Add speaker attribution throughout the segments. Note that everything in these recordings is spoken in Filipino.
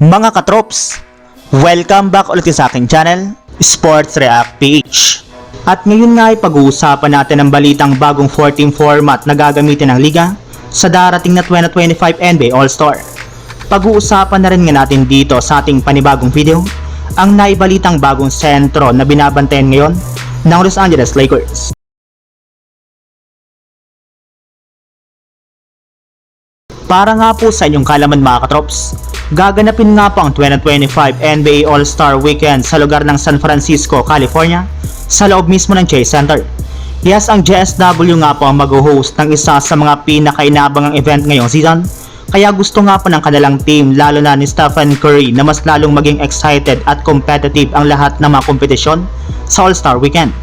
Speaker 1: Mga katrops, welcome back ulit sa aking channel, Sports React PH. At ngayon nga ay pag-uusapan natin ang balitang bagong 14 format na gagamitin ng liga sa darating na 2025 NBA All-Star. Pag-uusapan na rin nga natin dito sa ating panibagong video ang naibalitang bagong sentro na binabantayan ngayon ng Los Angeles Lakers. Para nga po sa inyong kalaman mga katrops, gaganapin nga po ang 2025 NBA All-Star Weekend sa lugar ng San Francisco, California, sa loob mismo ng Chase Center. Yes, ang JSW nga po ang mag-host ng isa sa mga pinakainabangang event ngayong season, kaya gusto nga po ng kanilang team lalo na ni Stephen Curry na mas lalong maging excited at competitive ang lahat ng mga kompetisyon sa All-Star Weekend.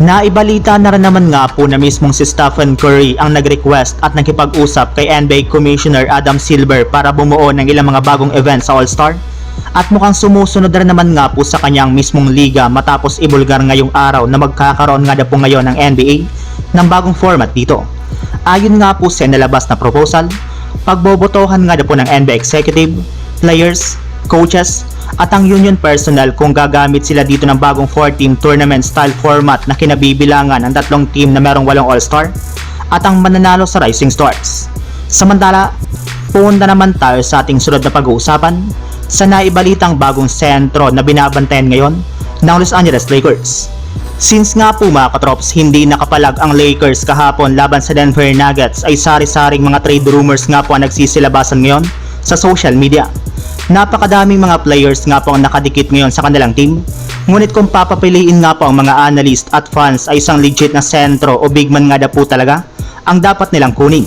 Speaker 1: Naibalita na rin naman nga po na mismong si Stephen Curry ang nag-request at nakipag-usap kay NBA Commissioner Adam Silver para bumuo ng ilang mga bagong event sa All-Star. At mukhang sumusunod rin naman nga po sa kanyang mismong liga matapos ibulgar ngayong araw na magkakaroon nga na po ngayon ng NBA ng bagong format dito. Ayon nga po sa nalabas na proposal, pagbobotohan nga na po ng NBA executive, players, coaches, at ang union personnel kung gagamit sila dito ng bagong 4-team tournament style format na kinabibilangan ng tatlong team na merong walong all-star at ang mananalo sa Rising Stars. Samantala, punta naman tayo sa ating sunod na pag-uusapan sa naibalitang bagong sentro na binabantayan ngayon ng Los Angeles Lakers. Since nga po mga katrops, hindi nakapalag ang Lakers kahapon laban sa Denver Nuggets ay sari-saring mga trade rumors nga po ang nagsisilabasan ngayon sa social media. Napakadaming mga players nga po ang nakadikit ngayon sa kanilang team. Ngunit kung papapiliin nga po ang mga analyst at fans ay isang legit na sentro o big man nga na po talaga ang dapat nilang kunin.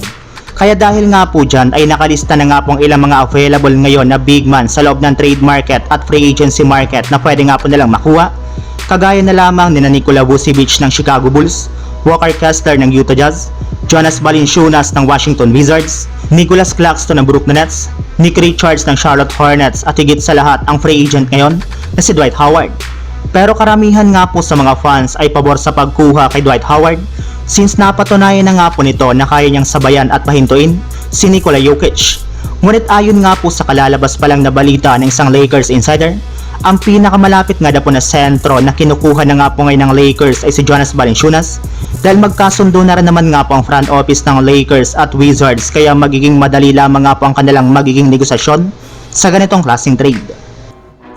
Speaker 1: Kaya dahil nga po dyan ay nakalista na nga po ang ilang mga available ngayon na big man sa loob ng trade market at free agency market na pwede nga po nilang makuha. Kagaya na lamang ni Nikola Vucevic ng Chicago Bulls, Walker Kessler ng Utah Jazz, Jonas Valanciunas ng Washington Wizards, Nicholas Claxton ng Brooklyn Nets, Nick Richards ng Charlotte Hornets at higit sa lahat ang free agent ngayon na si Dwight Howard. Pero karamihan nga po sa mga fans ay pabor sa pagkuha kay Dwight Howard since napatunayan na nga po nito na kaya niyang sabayan at pahintuin si Nikola Jokic. Ngunit ayon nga po sa kalalabas pa lang na balita ng isang Lakers insider, ang pinakamalapit nga na po na sentro na kinukuha na nga po ngayon ng Lakers ay si Jonas Valanciunas dahil magkasundo na rin naman nga po ang front office ng Lakers at Wizards kaya magiging madali lamang nga po ang kanilang magiging negosasyon sa ganitong klaseng trade.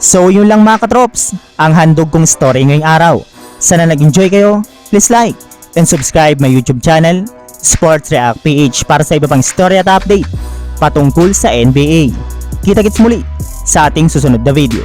Speaker 1: So yun lang mga katrops, ang handog kong story ngayong araw. Sana nag-enjoy kayo, please like and subscribe my YouTube channel, Sports React PH para sa iba pang story at update patungkol sa NBA. Kita-kits muli sa ating susunod na video.